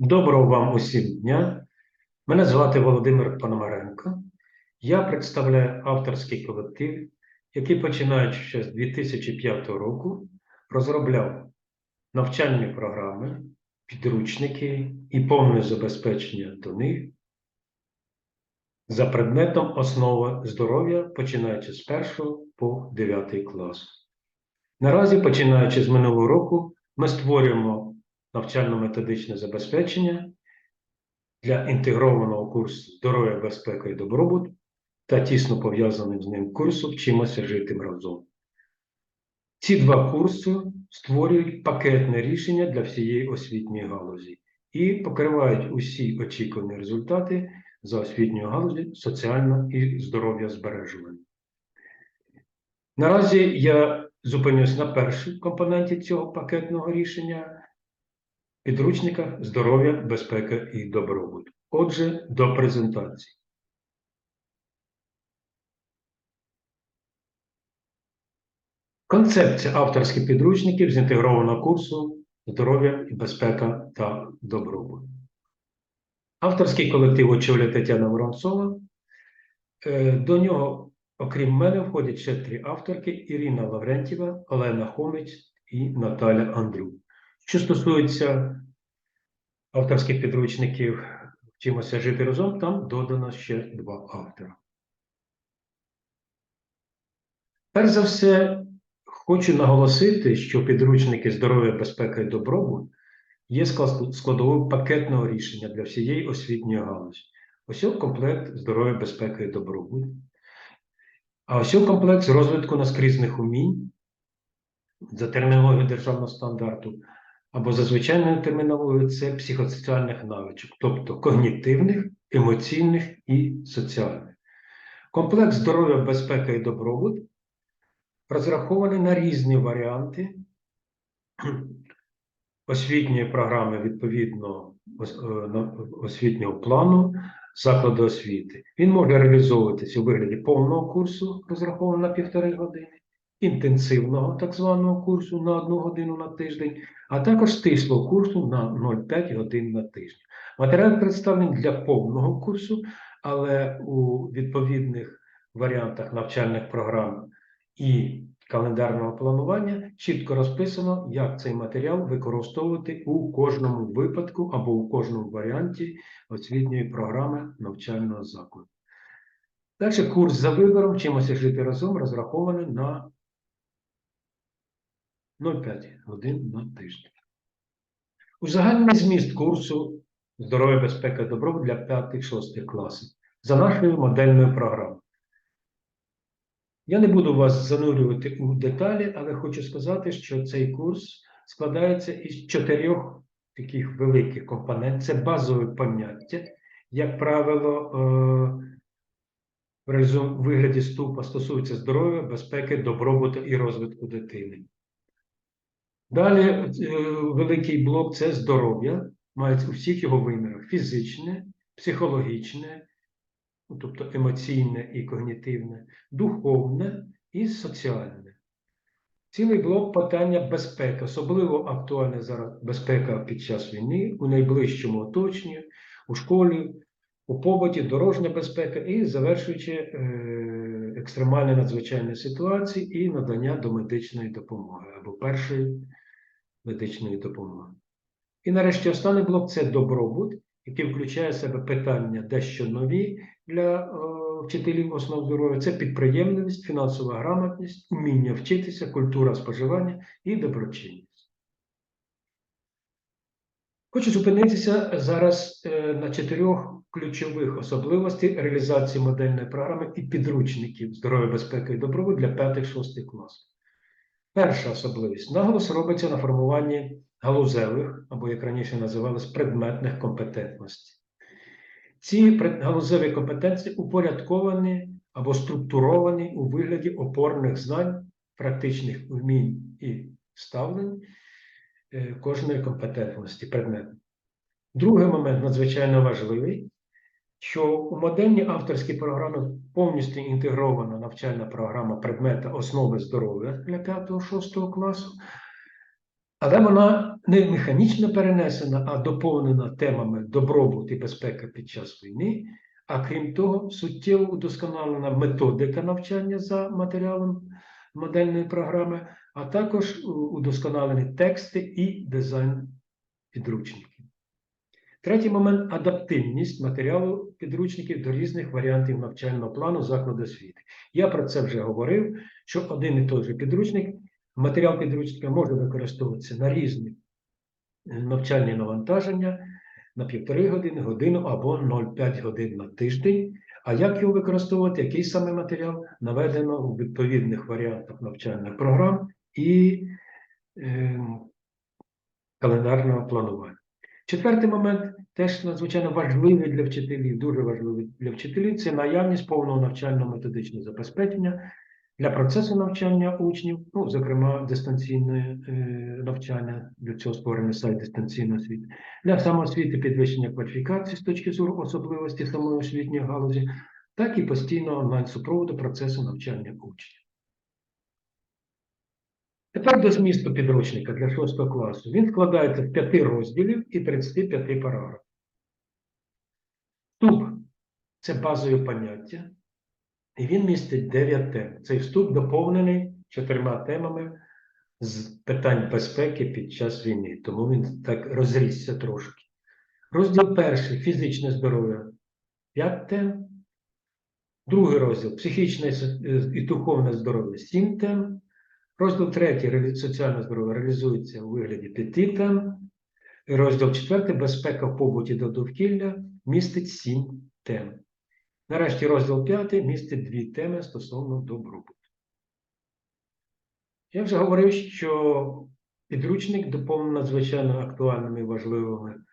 Доброго вам усім дня. Мене звати Володимир Пономаренко. Я представляю авторський колектив, який, починаючи ще з 2005 року, розробляв навчальні програми, підручники і повне забезпечення до них за предметом основа здоров'я, починаючи з 1 по 9 клас. Наразі, починаючи з минулого року, ми створюємо навчально-методичне забезпечення для інтегрованого курсу здоров'я, безпека і добробут та тісно пов'язаним з ним курсу Вчимося жити разом. Ці два курси створюють пакетне рішення для всієї освітньої галузі і покривають усі очікувані результати за освітньою галузі соціально і здоров'я збережування. Наразі я зупинюсь на першій компоненті цього пакетного рішення підручника здоров'я, безпека і добробут. Отже, до презентації. Концепція авторських підручників з інтегрованого курсу здоров'я, безпека та добробут. Авторський колектив очолює Тетяна Воронцова. Е, До нього, окрім мене, входять ще три авторки: Ірина Лаврентєва, Олена Хомець і Наталя Андрюк. Що стосується авторських підручників Вчимося жити разом, там додано ще два автора. Перш за все, хочу наголосити, що підручники здоров'я, безпека і добробут є склад- складовою пакетного рішення для всієї освітньої галузі. Ось комплект здоров'я, безпека і добробут. А ось комплект з розвитку наскрізних умінь за термінологією державного стандарту або за звичайною термінологією це психосоціальних навичок, тобто когнітивних, емоційних і соціальних. Комплекс здоров'я, безпека і добробут розрахований на різні варіанти освітньої програми відповідно е, освітнього плану закладу освіти. Він може реалізовуватися у вигляді повного курсу, розрахованого на півтори години, інтенсивного так званого курсу на одну годину на тиждень, а також стислого курсу на 0,5 годин на тиждень. Матеріал представлений для повного курсу, але у відповідних варіантах навчальних програм і календарного планування чітко розписано, як цей матеріал використовувати у кожному випадку або у кожному варіанті освітньої програми навчального закладу. Далі курс за вибором «Вчимося жити разом розрахований на 0,5 годин на тиждень. Узагальний зміст курсу здоров'я, безпека і добробут для 5-6 класів за нашою модельною програмою. Я не буду вас занурювати у деталі, але хочу сказати, що цей курс складається із чотирьох таких великих компонентів. Це базове поняття, як правило, е, в вигляді ступа стосується здоров'я, безпеки, добробуту і розвитку дитини. Далі е, великий блок це здоров'я, мається у всіх його вимірах: фізичне, психологічне, ну, тобто емоційне і когнітивне, духовне і соціальне. Цілий блок питання безпеки, особливо актуальна зараз безпека під час війни, у найближчому оточенні, у школі, у побуті, дорожня безпека і завершуючи е, екстремальні надзвичайні ситуації і надання до медичної допомоги або першої медичної допомоги. І нарешті останній блок це добробут, який включає в себе питання дещо нові для е, вчителів основ здоров'я. Це підприємливість, фінансова грамотність, уміння вчитися, культура споживання і доброчинність. Хочу зупинитися зараз е, на чотирьох ключових особливостей реалізації модельної програми і підручників здоров'я, безпеки і добробут для 5-6 класів. Перша особливість наголос робиться на формуванні галузевих, або як раніше називалось, предметних компетентностей. Ці галузеві компетенції упорядковані або структуровані у вигляді опорних знань, практичних вмінь і ставлень е, кожної компетентності предмету. Другий момент надзвичайно важливий, що у модельній авторській програмі повністю інтегрована навчальна програма предмета основи здоров'я для 5-6 класу, Але вона не механічно перенесена, а доповнена темами добробут і безпека під час війни. А крім того, суттєво удосконалена методика навчання за матеріалом модельної програми, а також удосконалені тексти і дизайн підручників. Третій момент адаптивність матеріалу підручників до різних варіантів навчального плану закладу освіти. Я про це вже говорив, що один і той же підручник, матеріал підручника може використовуватися на різні е, навчальні навантаження на півтори години, годину або 0,5 годин на тиждень. А як його використовувати, який саме матеріал наведено у відповідних варіантах навчальних програм і е, календарного планування. Четвертий момент теж надзвичайно важливий для вчителів, дуже важливий для вчителів це наявність повного навчально-методичного забезпечення для процесу навчання учнів, ну, зокрема, дистанційне е, навчання, для цього створений сайт дистанційної освіти, для самоосвіти підвищення кваліфікації з точки зору особливості самої освітньої галузі, так і постійного онлайн-супроводу процесу навчання учнів. Тепер до змісту підручника для 6 класу. Він складається з 5 розділів і 35 параграфів. Вступ це базові поняття, і він містить 9 тем. Цей вступ доповнений чотирма темами з питань безпеки під час війни, тому він так розрісся трошки. Розділ перший фізичне здоров'я 5 тем. Другий розділ психічне і духовне здоров'я 7 тем. Розділ третій соціальне здоров'я реалізується у вигляді п'яти тем. І Розділ четвертий безпека в побуті до довкілля містить сім тем. Нарешті розділ п'ятий містить дві теми стосовно добробуту. Я вже говорив, що підручник доповнений надзвичайно актуальними і важливими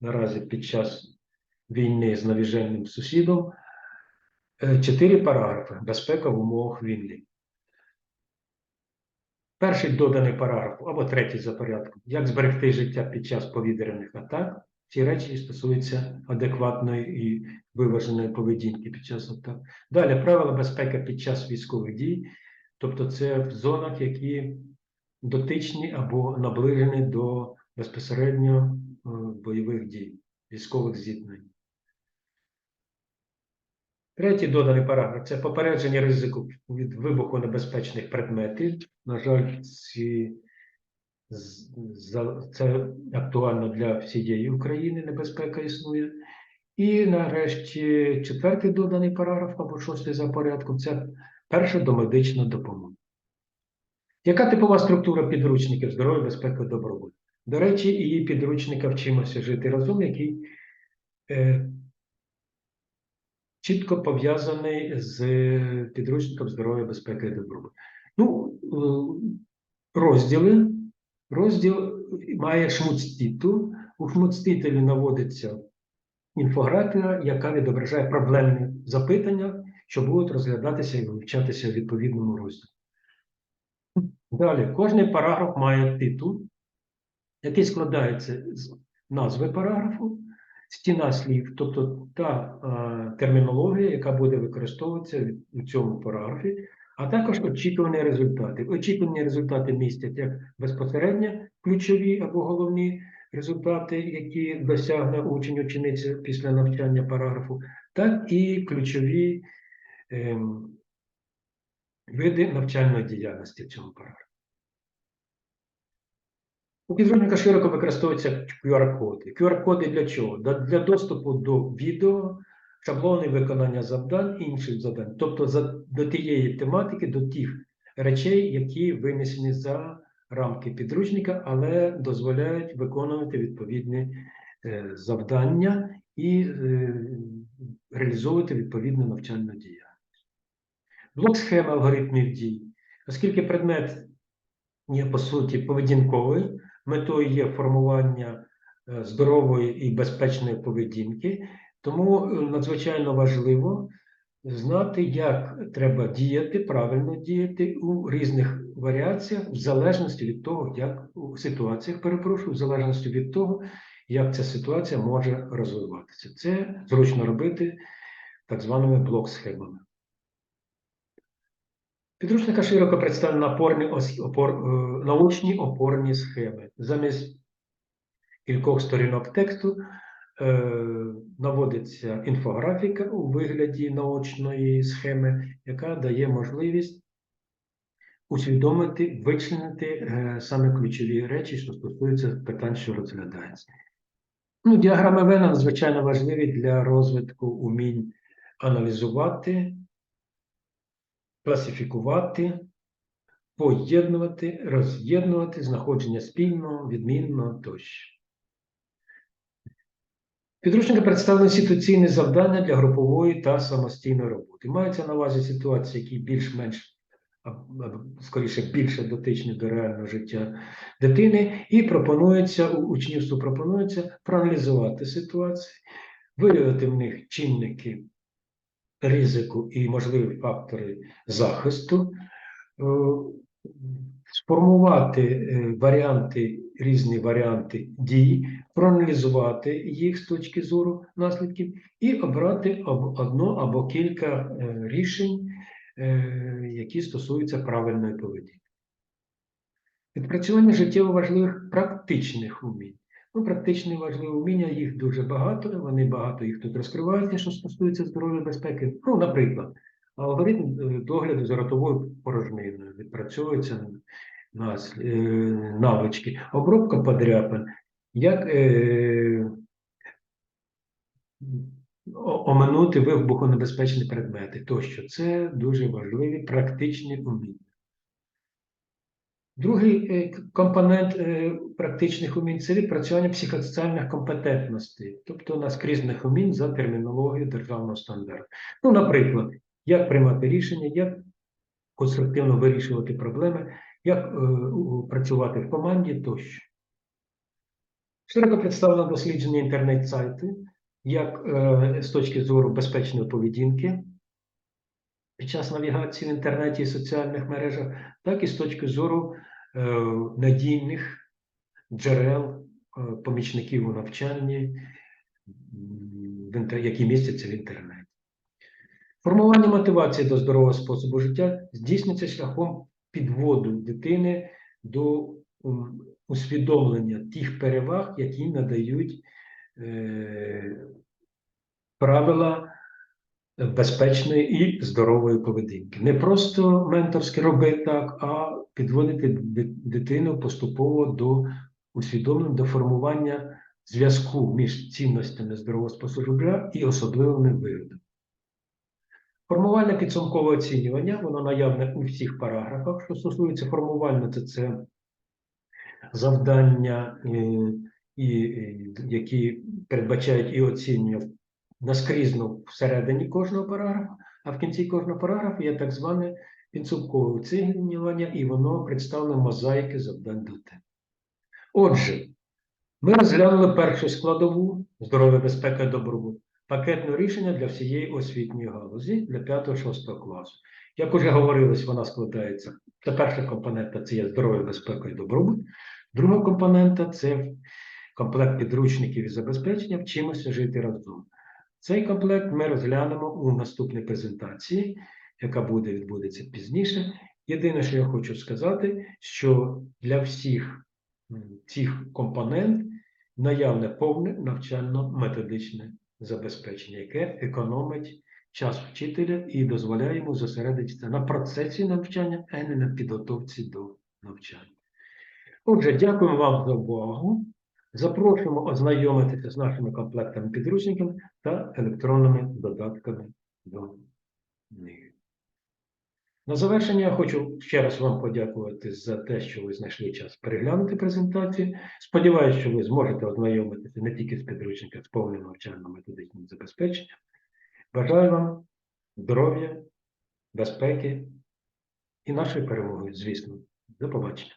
наразі під час війни з навіженним сусідом. Е, Чотири параграфи безпека в умовах війни. Перший доданий параграф або третій за порядком. Як зберегти життя під час повітряних атак? Ці речі стосуються адекватної і виваженої поведінки під час атак. Далі правила безпеки під час військових дій, тобто це в зонах, які дотичні або наближені до безпосередньо е, бойових дій, військових зіткнень. Третій доданий параграф це попередження ризику від вибухонебезпечних предметів. На жаль, ці, це актуально для всієї України, небезпека існує. І нарешті четвертий доданий параграф або шостий за порядком це перша домедична допомога. Яка типова структура підручників здоров'я, безпека, добробут? До речі, її підручника вчимося жити разом, який е, чітко пов'язаний з підручником здоров'я, безпеки і добробут. Ну, е, розділи. Розділ має шмуцтіту. У шмуцтітелі наводиться інфографія, яка відображає проблемні запитання, що будуть розглядатися і вивчатися в відповідному розділі. Далі, кожний параграф має титул, який складається з назви параграфу, стіна слів, тобто та е, термінологія, яка буде використовуватися у цьому параграфі, а також очікувані результати. Очікувані результати містять як безпосередньо ключові або головні результати, які досягне учень учениця після навчання параграфу, так і ключові ем, види навчальної діяльності в цьому параграфі. У підручника широко використовуються QR-коди. QR-коди для чого? Для доступу до відео, шаблони виконання завдань, інших завдань, тобто за, до тієї тематики, до тих речей, які винесені за рамки підручника, але дозволяють виконувати відповідні е, завдання і е, реалізовувати відповідну навчальну діяльність. Блок схеми алгоритмів дій. Оскільки предмет є по суті поведінковий, метою є формування е, здорової і безпечної поведінки, тому е, надзвичайно важливо знати, як треба діяти, правильно діяти у різних варіаціях, в залежності від того, як у ситуаціях, перепрошую, в залежності від того, як ця ситуація може розвиватися. Це зручно робити так званими блок-схемами. Підручника широко представлені опорні, опор, е, научні опорні схеми. Замість кількох сторінок тексту наводиться інфографіка у вигляді наочної схеми, яка дає можливість усвідомити, вичленити е, саме ключові речі, що стосуються питань, що розглядаються. Ну, діаграми Вена надзвичайно важливі для розвитку умінь аналізувати, класифікувати, поєднувати, роз'єднувати, знаходження спільного, відмінного тощо. Підручники представлені ситуаційні завдання для групової та самостійної роботи. Маються на увазі ситуації, які більш-менш скоріше більше дотичні до реального життя дитини, і пропонується учнівству пропонується проаналізувати ситуацію, виявити в них чинники ризику і можливі фактори захисту, е, сформувати е, варіанти, різні варіанти дій, проаналізувати їх з точки зору наслідків і обрати об- одно або кілька е, рішень, е, які стосуються правильної поведінки. Відпрацювання життєво важливих практичних умінь. Ну, практичні важливі уміння, їх дуже багато, вони багато їх тут розкриваються, що стосується здоров'я безпеки. Ну, наприклад, алгоритм е, догляду за ротовою порожниною відпрацьовуються е, навички, обробка подряпин, як е, оминути вибухонебезпечні предмети тощо. Це дуже важливі практичні уміння. Другий е, компонент е, практичних умінь це відпрацювання психосоціальних компетентностей, тобто наскрізних умінь за термінологією державного стандарту. Ну, наприклад, як приймати рішення, як конструктивно вирішувати проблеми, як е, працювати в команді тощо. Широко представлено дослідження інтернет-сайти, як е, з точки зору безпечної поведінки під час навігації в інтернеті і соціальних мережах, так і з точки зору е, надійних джерел, е, помічників у навчанні, які містяться в інтернеті. Формування мотивації до здорового способу життя здійснюється шляхом підводу дитини до усвідомлення тих переваг, які надають е, правила безпечної і здорової поведінки. Не просто менторськи роби так, а підводити дитину поступово до усвідомлення, до формування зв'язку між цінностями здорового способу життя і особливими виводами. Формування підсумкового оцінювання, воно наявне у всіх параграфах. Що стосується формування, то це завдання, е, і, і, які передбачають і оцінювання наскрізно всередині кожного параграфа, а в кінці кожного параграфу є так зване підсумкове оцінювання, і воно представлено мозаїки завдань до тем. Отже, ми розглянули першу складову здоров'я, безпека добробут, пакетне рішення для всієї освітньої галузі для 5-6 класу. Як уже говорилось, вона складається. Це перша компонента це є здоров'я, безпека і добробут. Друга компонента це комплект підручників і забезпечення вчимося жити разом. Цей комплект ми розглянемо у наступній презентації, яка буде відбудеться пізніше. Єдине, що я хочу сказати, що для всіх цих компонент наявне повне навчально-методичне забезпечення, яке економить час вчителя і дозволяє йому зосередитися на процесі навчання, а не на підготовці до навчання. Отже, дякуємо вам за увагу. Запрошуємо ознайомитися з нашими комплектами підручників та електронними додатками до них. На завершення я хочу ще раз вам подякувати за те, що ви знайшли час переглянути презентацію. Сподіваюся, що ви зможете ознайомитися не тільки з підручниками, а з повним навчально-методичним забезпеченням. Бажаю вам здоров'я, безпеки і нашої перемоги, звісно. До побачення.